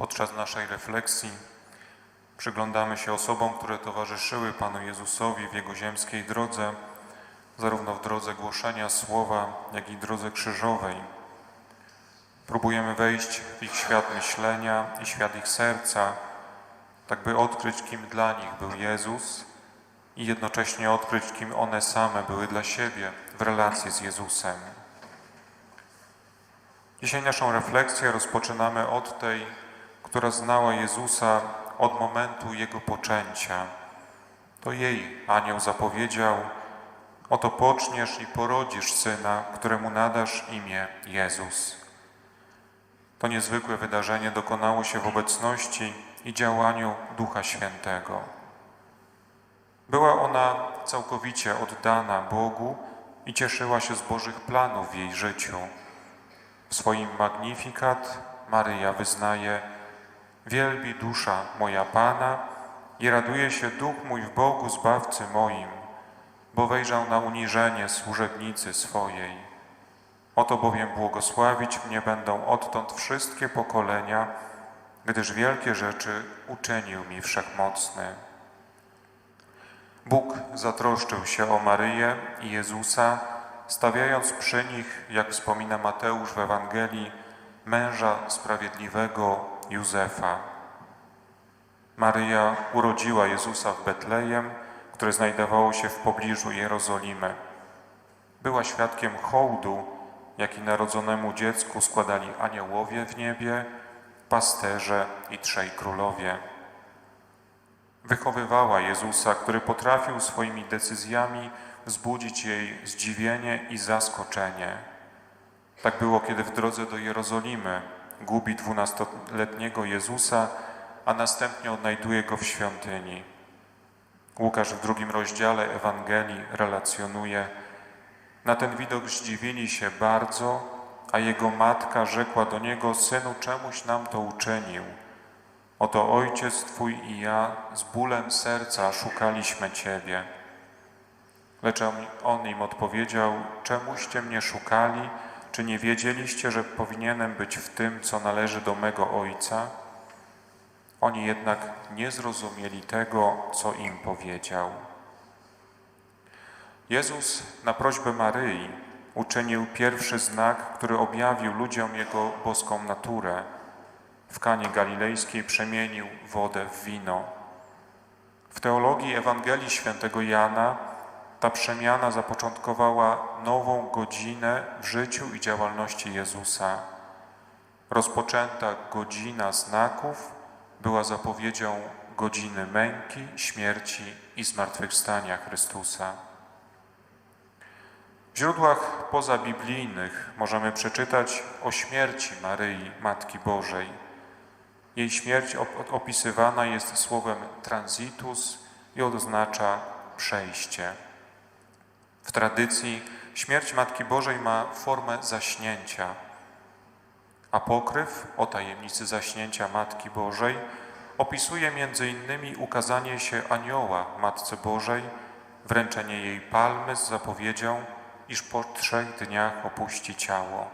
Podczas naszej refleksji przyglądamy się osobom, które towarzyszyły Panu Jezusowi w Jego ziemskiej drodze, zarówno w drodze głoszenia słowa, jak i drodze krzyżowej. Próbujemy wejść w ich świat myślenia i świat ich serca, tak by odkryć, kim dla nich był Jezus i jednocześnie odkryć, kim one same były dla siebie w relacji z Jezusem. Dzisiaj naszą refleksję rozpoczynamy od tej, która znała Jezusa od momentu Jego poczęcia. To jej anioł zapowiedział, oto poczniesz i porodzisz syna, któremu nadasz imię Jezus. To niezwykłe wydarzenie dokonało się w obecności i działaniu Ducha Świętego. Była ona całkowicie oddana Bogu i cieszyła się z Bożych planów w jej życiu. W swoim Magnifikat Maryja wyznaje Wielbi dusza moja Pana i raduje się duch mój w Bogu Zbawcy moim, bo wejrzał na uniżenie służebnicy swojej. Oto bowiem błogosławić mnie będą odtąd wszystkie pokolenia, gdyż wielkie rzeczy uczynił mi Wszechmocny. Bóg zatroszczył się o Maryję i Jezusa, stawiając przy nich, jak wspomina Mateusz w Ewangelii, męża sprawiedliwego Józefa. Maryja urodziła Jezusa w Betlejem, które znajdowało się w pobliżu Jerozolimy. Była świadkiem hołdu, jaki narodzonemu dziecku składali aniołowie w niebie, pasterze i trzej królowie. Wychowywała Jezusa, który potrafił swoimi decyzjami wzbudzić jej zdziwienie i zaskoczenie. Tak było, kiedy w drodze do Jerozolimy gubi dwunastoletniego Jezusa, a następnie odnajduje go w świątyni. Łukasz w drugim rozdziale Ewangelii relacjonuje: Na ten widok zdziwili się bardzo, a jego matka rzekła do niego: Synu, czemuś nam to uczynił? Oto ojciec twój i ja z bólem serca szukaliśmy ciebie. Lecz on im odpowiedział: Czemuście mnie szukali? Czy nie wiedzieliście, że powinienem być w tym, co należy do mego ojca? Oni jednak nie zrozumieli tego, co im powiedział. Jezus na prośbę Maryi uczynił pierwszy znak, który objawił ludziom jego boską naturę. W Kanie Galilejskiej przemienił wodę w wino. W teologii Ewangelii Świętego Jana ta przemiana zapoczątkowała nową godzinę w życiu i działalności Jezusa. Rozpoczęta godzina znaków była zapowiedzią godziny męki, śmierci i zmartwychwstania Chrystusa. W źródłach pozabiblijnych możemy przeczytać o śmierci Maryi, Matki Bożej. Jej śmierć opisywana jest słowem transitus i oznacza przejście. W tradycji śmierć Matki Bożej ma formę zaśnięcia. Apokryf o tajemnicy zaśnięcia Matki Bożej opisuje innymi ukazanie się anioła Matce Bożej, wręczenie jej palmy z zapowiedzią, iż po trzech dniach opuści ciało.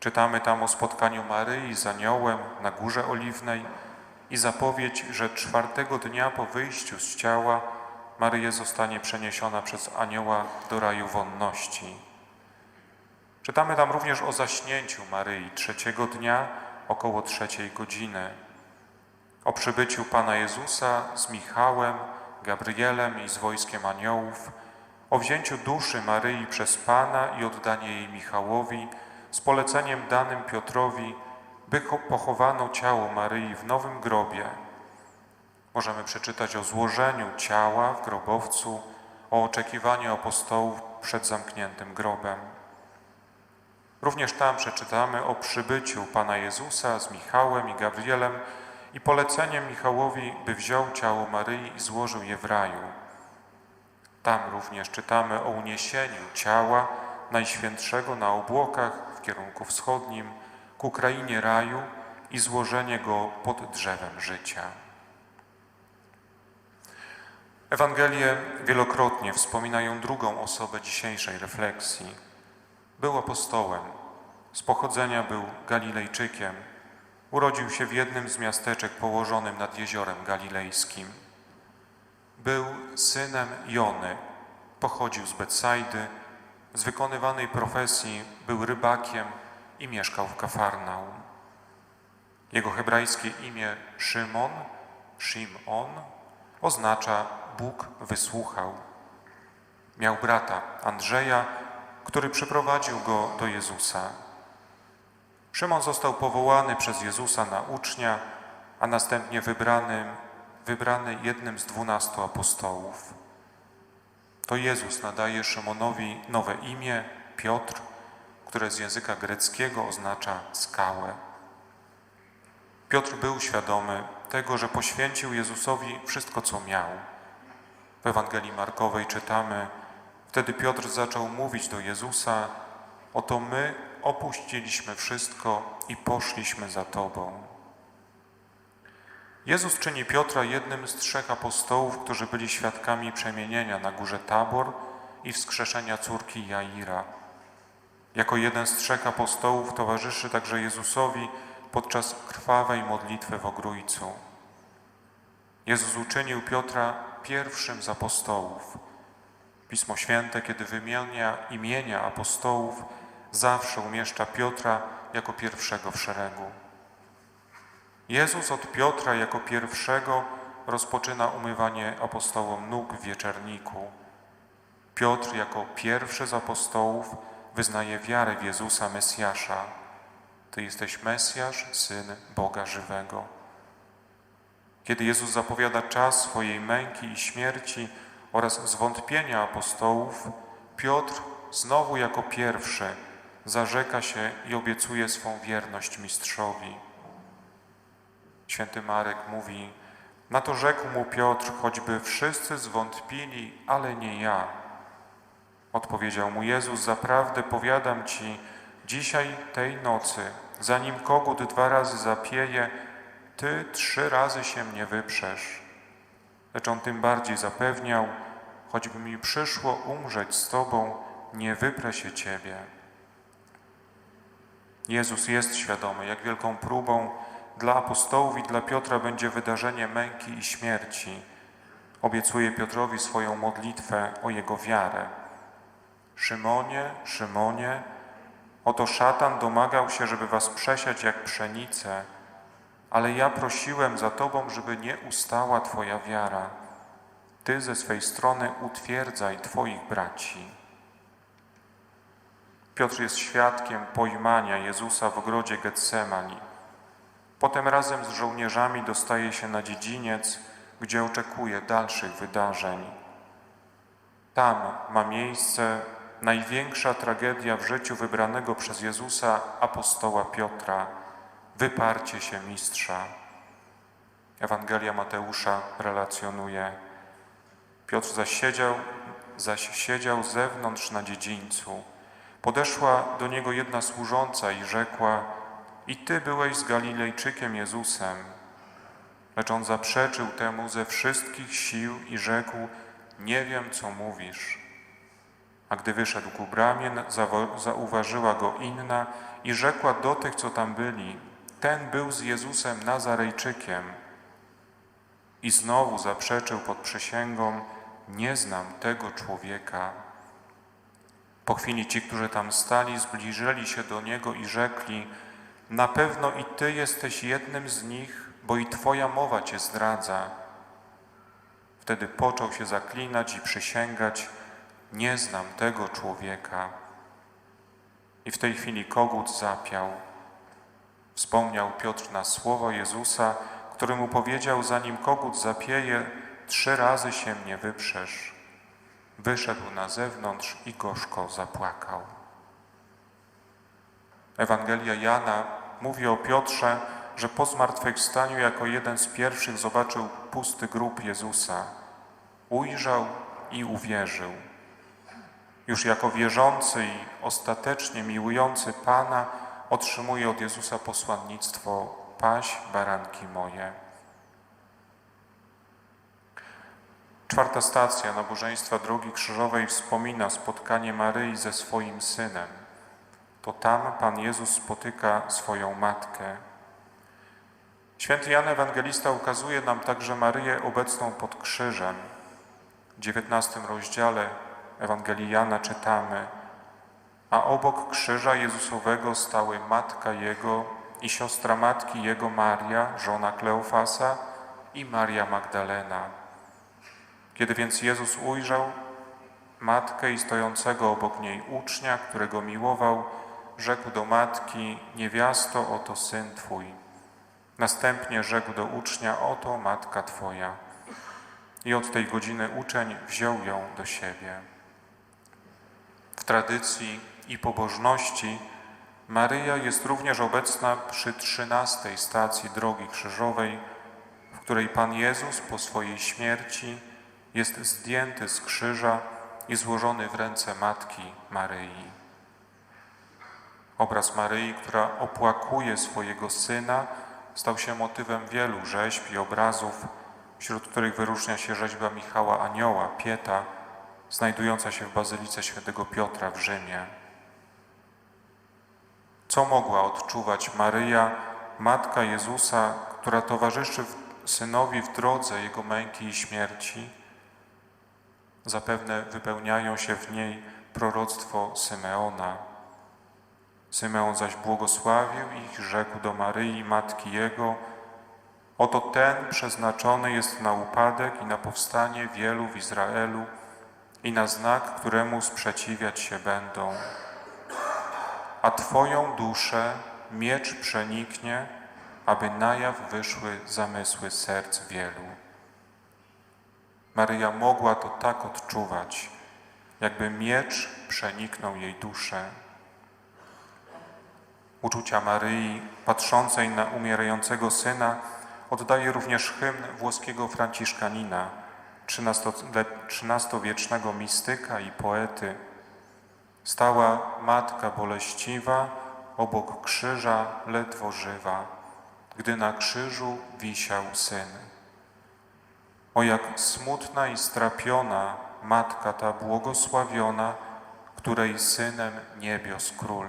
Czytamy tam o spotkaniu Maryi z aniołem na Górze Oliwnej i zapowiedź, że czwartego dnia po wyjściu z ciała Maryja zostanie przeniesiona przez anioła do raju wonności. Czytamy tam również o zaśnięciu Maryi trzeciego dnia około trzeciej godziny, o przybyciu Pana Jezusa z Michałem, Gabrielem i z wojskiem aniołów, o wzięciu duszy Maryi przez Pana i oddanie jej Michałowi z poleceniem danym Piotrowi, by pochowano ciało Maryi w nowym grobie. Możemy przeczytać o złożeniu ciała w grobowcu, o oczekiwaniu apostołów przed zamkniętym grobem. Również tam przeczytamy o przybyciu Pana Jezusa z Michałem i Gabrielem i poleceniem Michałowi, by wziął ciało Maryi i złożył je w raju. Tam również czytamy o uniesieniu ciała Najświętszego na obłokach w kierunku wschodnim ku krainie raju i złożenie go pod drzewem życia. Ewangelie wielokrotnie wspominają drugą osobę dzisiejszej refleksji. Był apostołem, z pochodzenia był Galilejczykiem, Urodził się w jednym z miasteczek położonym nad jeziorem galilejskim. Był synem Jony, pochodził z Betsajdy, z wykonywanej profesji był rybakiem i mieszkał w Kafarnaum. Jego hebrajskie imię Szymon, Shimon, oznacza Bóg wysłuchał. Miał brata Andrzeja, który przyprowadził go do Jezusa. Szymon został powołany przez Jezusa na ucznia, a następnie wybrany, wybrany jednym z dwunastu apostołów. To Jezus nadaje Szymonowi nowe imię Piotr, które z języka greckiego oznacza skałę. Piotr był świadomy tego, że poświęcił Jezusowi wszystko, co miał. W Ewangelii Markowej czytamy: Wtedy Piotr zaczął mówić do Jezusa: Oto my opuściliśmy wszystko i poszliśmy za Tobą. Jezus czyni Piotra jednym z trzech apostołów, którzy byli świadkami przemienienia na górze Tabor i wskrzeszenia córki Jaira. Jako jeden z trzech apostołów towarzyszy także Jezusowi podczas krwawej modlitwy w Ogrójcu. Jezus uczynił Piotra pierwszym z apostołów. Pismo Święte, kiedy wymienia imienia apostołów, zawsze umieszcza Piotra jako pierwszego w szeregu. Jezus od Piotra jako pierwszego rozpoczyna umywanie apostołom nóg w wieczerniku. Piotr jako pierwszy z apostołów wyznaje wiarę w Jezusa Mesjasza. Ty jesteś Mesjasz, Syn Boga żywego. Kiedy Jezus zapowiada czas swojej męki i śmierci oraz zwątpienia apostołów, Piotr znowu jako pierwszy zarzeka się i obiecuje swą wierność mistrzowi. Święty Marek mówi, na to rzekł mu Piotr, choćby wszyscy zwątpili, ale nie ja. Odpowiedział mu Jezus, zaprawdę powiadam Ci, dzisiaj tej nocy, zanim kogut dwa razy zapieje, Ty trzy razy się mnie wyprzesz. Lecz on tym bardziej zapewniał, choćby mi przyszło umrzeć z Tobą, nie wyprę się Ciebie. Jezus jest świadomy, jak wielką próbą dla apostołów i dla Piotra będzie wydarzenie męki i śmierci. Obiecuje Piotrowi swoją modlitwę o jego wiarę. Szymonie, Szymonie, oto szatan domagał się, żeby was przesiać jak pszenicę, ale ja prosiłem za tobą, żeby nie ustała twoja wiara. Ty ze swej strony utwierdzaj twoich braci. Piotr jest świadkiem pojmania Jezusa w ogrodzie Getsemani. Potem razem z żołnierzami dostaje się na dziedziniec, gdzie oczekuje dalszych wydarzeń. Tam ma miejsce największa tragedia w życiu wybranego przez Jezusa apostoła Piotra wyparcie się mistrza. Ewangelia Mateusza relacjonuje: Piotr zaś siedział, zaś siedział zewnątrz na dziedzińcu. Podeszła do niego jedna służąca i rzekła: I ty byłeś z Galilejczykiem Jezusem. Lecz on zaprzeczył temu ze wszystkich sił i rzekł: Nie wiem, co mówisz. A gdy wyszedł ku bramie, zauważyła go inna i rzekła do tych, co tam byli: Ten był z Jezusem Nazarejczykiem. I znowu zaprzeczył pod przysięgą: Nie znam tego człowieka. Po chwili ci, którzy tam stali, zbliżyli się do niego i rzekli: Na pewno i ty jesteś jednym z nich, bo i twoja mowa cię zdradza. Wtedy począł się zaklinać i przysięgać: Nie znam tego człowieka. I w tej chwili kogut zapiał. Wspomniał Piotr na słowo Jezusa, który mu powiedział: Zanim kogut zapieje, trzy razy się mnie wyprzesz. Wyszedł na zewnątrz i gorzko zapłakał. Ewangelia Jana mówi o Piotrze, że po zmartwychwstaniu jako jeden z pierwszych zobaczył pusty grób Jezusa. Ujrzał i uwierzył. Już jako wierzący i ostatecznie miłujący Pana otrzymuje od Jezusa posłannictwo Paś baranki moje. Czwarta stacja nabożeństwa Drogi Krzyżowej wspomina spotkanie Maryi ze swoim synem. To tam Pan Jezus spotyka swoją matkę. Święty Jan Ewangelista ukazuje nam także Maryję obecną pod krzyżem. W XIX rozdziale Ewangelii Jana czytamy A obok krzyża Jezusowego stały matka Jego i siostra matki Jego Maria, żona Kleofasa i Maria Magdalena. Kiedy więc Jezus ujrzał matkę i stojącego obok niej ucznia, którego miłował, rzekł do matki, niewiasto, oto syn Twój. Następnie rzekł do ucznia, oto matka Twoja. I od tej godziny uczeń wziął ją do siebie. W tradycji i pobożności Maryja jest również obecna przy trzynastej stacji Drogi Krzyżowej, w której Pan Jezus po swojej śmierci jest zdjęty z krzyża i złożony w ręce Matki Maryi. Obraz Maryi, która opłakuje swojego Syna, stał się motywem wielu rzeźb i obrazów, wśród których wyróżnia się rzeźba Michała Anioła, Pieta, znajdująca się w Bazylice Świętego Piotra w Rzymie. Co mogła odczuwać Maryja, Matka Jezusa, która towarzyszy Synowi w drodze Jego męki i śmierci? Zapewne wypełniają się w niej proroctwo Symeona. Symeon zaś błogosławił ich, rzekł do Maryi, matki Jego, Oto ten przeznaczony jest na upadek i na powstanie wielu w Izraelu i na znak, któremu sprzeciwiać się będą. A Twoją duszę miecz przeniknie, aby na jaw wyszły zamysły serc wielu. Maryja mogła to tak odczuwać, jakby miecz przeniknął jej duszę. Uczucia Maryi, patrzącej na umierającego syna, oddaje również hymn włoskiego franciszkanina, XIII-wiecznego mistyka i poety. Stała matka boleściwa, obok krzyża ledwo żywa, gdy na krzyżu wisiał syn. O jak smutna i strapiona matka ta błogosławiona, której synem niebios król.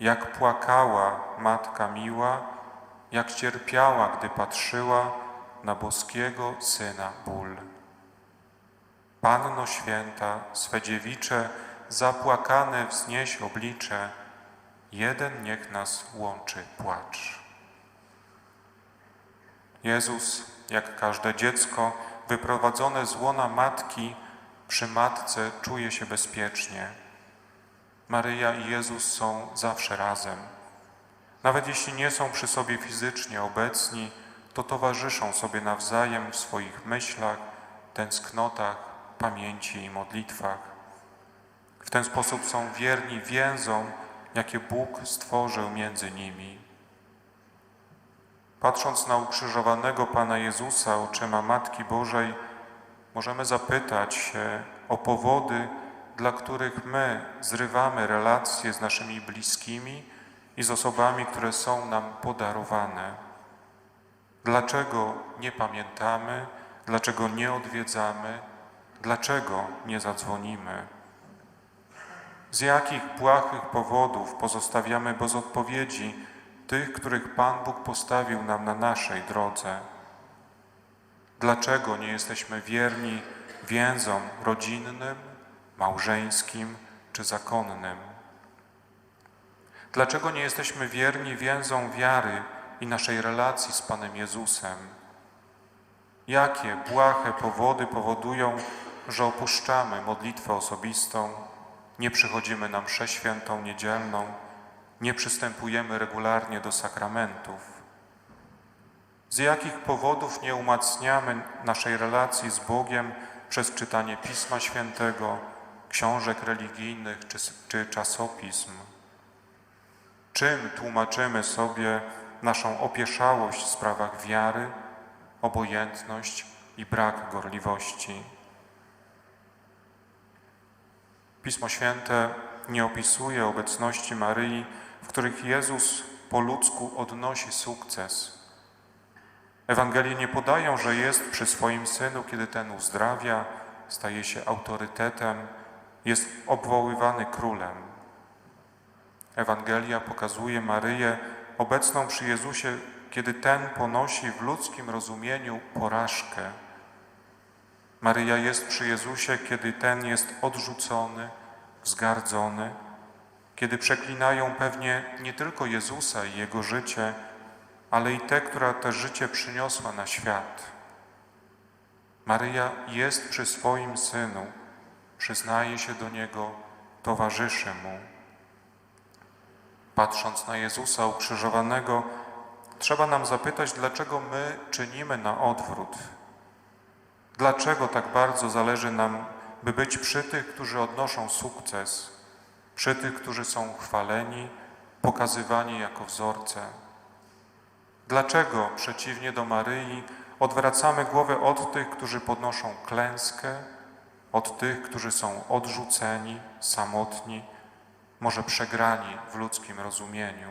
Jak płakała matka miła, jak cierpiała, gdy patrzyła na boskiego Syna ból. Panno Święta, swe dziewicze, zapłakane wznieś oblicze, jeden niech nas łączy płacz. Jezus, jak każde dziecko, wyprowadzone z łona matki, przy matce czuje się bezpiecznie. Maryja i Jezus są zawsze razem. Nawet jeśli nie są przy sobie fizycznie obecni, to towarzyszą sobie nawzajem w swoich myślach, tęsknotach, pamięci i modlitwach. W ten sposób są wierni więzom, jakie Bóg stworzył między nimi. Patrząc na ukrzyżowanego Pana Jezusa oczyma Matki Bożej, możemy zapytać się o powody, dla których my zrywamy relacje z naszymi bliskimi i z osobami, które są nam podarowane. Dlaczego nie pamiętamy, dlaczego nie odwiedzamy, dlaczego nie zadzwonimy? Z jakich błahych powodów pozostawiamy bez odpowiedzi tych, których Pan Bóg postawił nam na naszej drodze? Dlaczego nie jesteśmy wierni więzom rodzinnym, małżeńskim czy zakonnym? Dlaczego nie jesteśmy wierni więzom wiary i naszej relacji z Panem Jezusem? Jakie błahe powody powodują, że opuszczamy modlitwę osobistą, nie przychodzimy na mszę świętą niedzielną, nie przystępujemy regularnie do sakramentów? Z jakich powodów nie umacniamy naszej relacji z Bogiem przez czytanie Pisma Świętego, książek religijnych czy, czy czasopism? Czym tłumaczymy sobie naszą opieszałość w sprawach wiary, obojętność i brak gorliwości? Pismo Święte nie opisuje obecności Maryi, w których Jezus po ludzku odnosi sukces. Ewangelie nie podają, że jest przy swoim synu, kiedy ten uzdrawia, staje się autorytetem, jest obwoływany królem. Ewangelia pokazuje Maryję obecną przy Jezusie kiedy ten ponosi w ludzkim rozumieniu porażkę. Maryja jest przy Jezusie, kiedy ten jest odrzucony, wzgardzony, kiedy przeklinają pewnie nie tylko Jezusa i Jego życie, ale i te, która to życie przyniosła na świat. Maryja jest przy swoim Synu, przyznaje się do Niego, towarzyszy Mu. Patrząc na Jezusa ukrzyżowanego, trzeba nam zapytać, dlaczego my czynimy na odwrót. Dlaczego tak bardzo zależy nam, by być przy tych, którzy odnoszą sukces, przy tych, którzy są chwaleni, pokazywani jako wzorce? Dlaczego, przeciwnie do Maryi, odwracamy głowę od tych, którzy podnoszą klęskę, od tych, którzy są odrzuceni, samotni, może przegrani w ludzkim rozumieniu?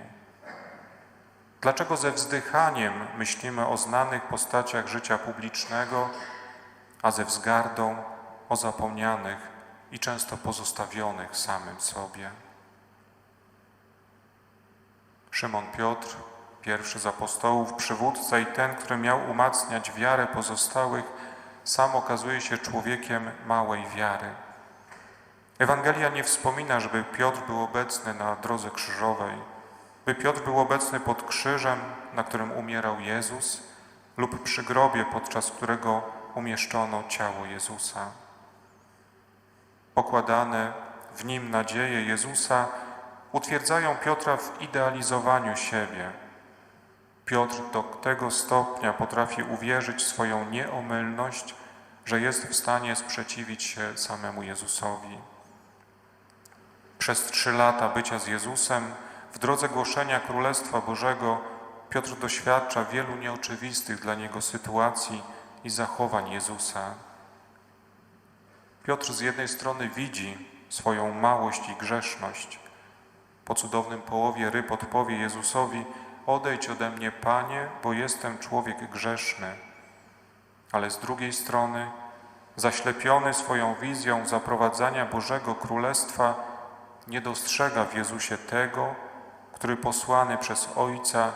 Dlaczego ze wzdychaniem myślimy o znanych postaciach życia publicznego, a ze wzgardą o zapomnianych i często pozostawionych samym sobie? Szymon Piotr, pierwszy z apostołów, przywódca i ten, który miał umacniać wiarę pozostałych, sam okazuje się człowiekiem małej wiary. Ewangelia nie wspomina, żeby Piotr był obecny na drodze krzyżowej, by Piotr był obecny pod krzyżem, na którym umierał Jezus, lub przy grobie, podczas którego umieszczono ciało Jezusa. Pokładane w nim nadzieje Jezusa utwierdzają Piotra w idealizowaniu siebie. Piotr do tego stopnia potrafi uwierzyć swoją nieomylność, że jest w stanie sprzeciwić się samemu Jezusowi. Przez trzy lata bycia z Jezusem w drodze głoszenia Królestwa Bożego Piotr doświadcza wielu nieoczywistych dla niego sytuacji i zachowań Jezusa. Piotr z jednej strony widzi swoją małość i grzeszność. Po cudownym połowie ryb odpowie Jezusowi: Odejdź ode mnie, Panie, bo jestem człowiek grzeszny. Ale z drugiej strony, zaślepiony swoją wizją zaprowadzania Bożego Królestwa, nie dostrzega w Jezusie tego, który posłany przez Ojca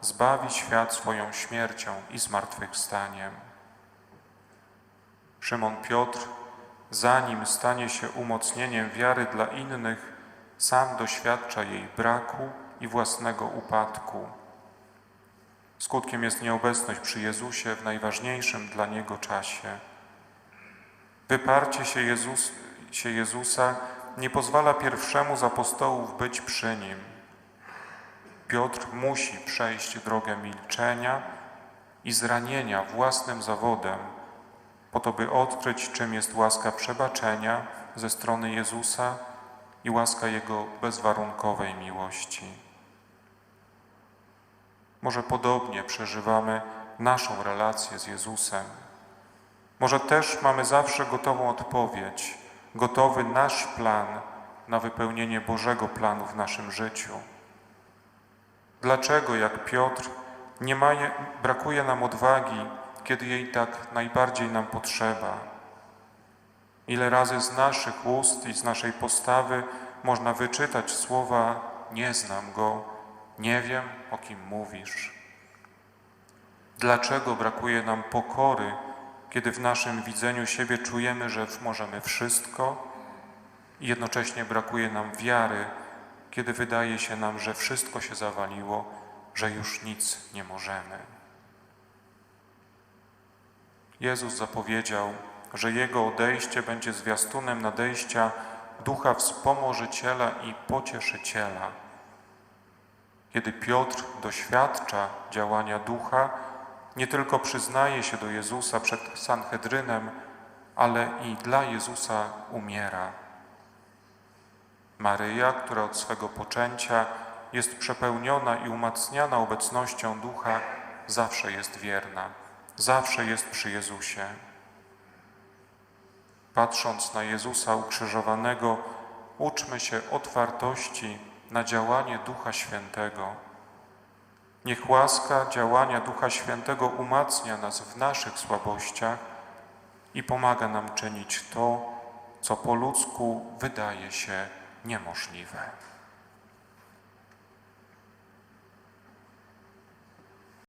zbawi świat swoją śmiercią i zmartwychwstaniem. Szymon Piotr, zanim stanie się umocnieniem wiary dla innych, sam doświadcza jej braku i własnego upadku. Skutkiem jest nieobecność przy Jezusie w najważniejszym dla Niego czasie. Wyparcie się, Jezus, się Jezusa nie pozwala pierwszemu z apostołów być przy Nim. Piotr musi przejść drogę milczenia i zranienia własnym zawodem, po to by odkryć, czym jest łaska przebaczenia ze strony Jezusa i łaska Jego bezwarunkowej miłości. Może podobnie przeżywamy naszą relację z Jezusem. Może też mamy zawsze gotową odpowiedź, gotowy nasz plan na wypełnienie Bożego planu w naszym życiu. Dlaczego, jak Piotr, nie ma, brakuje nam odwagi, kiedy jej tak najbardziej nam potrzeba? Ile razy z naszych ust i z naszej postawy można wyczytać słowa: Nie znam go, nie wiem, o kim mówisz. Dlaczego brakuje nam pokory, kiedy w naszym widzeniu siebie czujemy, że możemy wszystko, i jednocześnie brakuje nam wiary, kiedy wydaje się nam, że wszystko się zawaliło, że już nic nie możemy. Jezus zapowiedział, że Jego odejście będzie zwiastunem nadejścia Ducha Wspomożyciela i Pocieszyciela. Kiedy Piotr doświadcza działania Ducha, nie tylko przyznaje się do Jezusa przed Sanhedrynem, ale i dla Jezusa umiera. Maryja, która od swego poczęcia jest przepełniona i umacniana obecnością Ducha, zawsze jest wierna, zawsze jest przy Jezusie. Patrząc na Jezusa ukrzyżowanego, uczmy się otwartości na działanie Ducha Świętego. Niech łaska działania Ducha Świętego umacnia nas w naszych słabościach i pomaga nam czynić to, co po ludzku wydaje się niemożliwe.